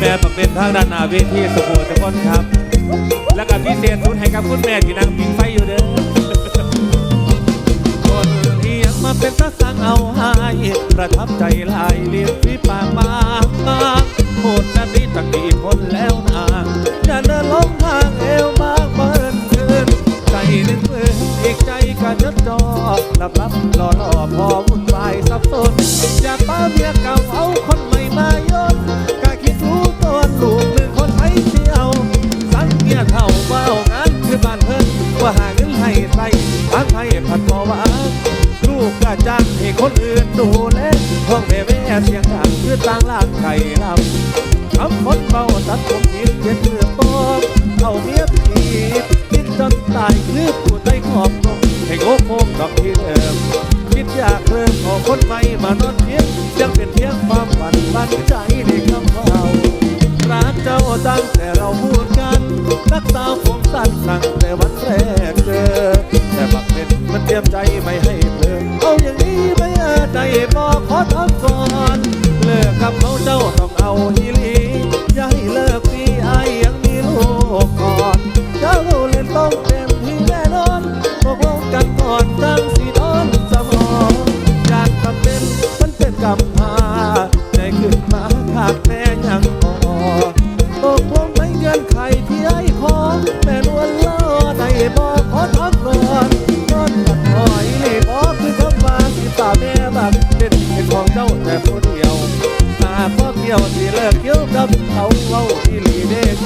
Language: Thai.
แม่ประเป็นทางด้านหน้าเวทีสุโขทัยคนครับ แล้วก็พิเศษสุดให้กับคุณแม่ที่นั่งพิงไฟอยู่เด้อคนเอียงมาเป็นตาสังเอาหายประทับใจหลายเลี้ยงฝีปากบางบางโหดนาทีตักดีคนแล้วนางอย่าเดินลงทางเอวมากเบิ้นคืนใจนึ่งมืออีกใจก็จดจอหลับรับรอรอพอ ผัดพอหวานลูกกะจ้างให้คนอื่นดูแลห้องแม่แม่เสียงดังคือต่างล่างไข่ลำคำคนเบาตัดผมผิดเย็นเมื่อบอกเอาเมียผิดคิดจนตายคือผู้ใต้ขอบตรงให้โง่โคงดอกที่เดิมคิดอยากเริ่มขอคนใหม่มานอนเพียงยังเป็นเพียงความฝันบันใจในคำว่าเอารักเจ้าตั้งแต่เราพูดกันรักสาวผมสั้นตั้งแต่วันแรก็นมันเตรียมใจไม่ให้เพลินเอาอย่างนี้ไม่ออใจบอกขอทำก่อนเลิกกับเขาเจ้าต้องเอาอีหลีอย่าให้เลิกพี่ไอายังมีลูกก่อนเจ้าเล่นต้องเต็มที่แน่นอนตกลงกันก่อนจังสีนอนสมองอยากทำเป็นมันเป็นกำพร้าใจขึ้นมาขาดแม่ยังพอตกลงไม่เงื่อนไขที่ไอ้ขอแม่นวลล่อได้บอก แม่บักเป็นเป็นของเจ้าแต่ผู้เดียว หาพ่อเกี่ยวที่เลิกเกี่ยวกับเขาเอาอีหลีเด็ก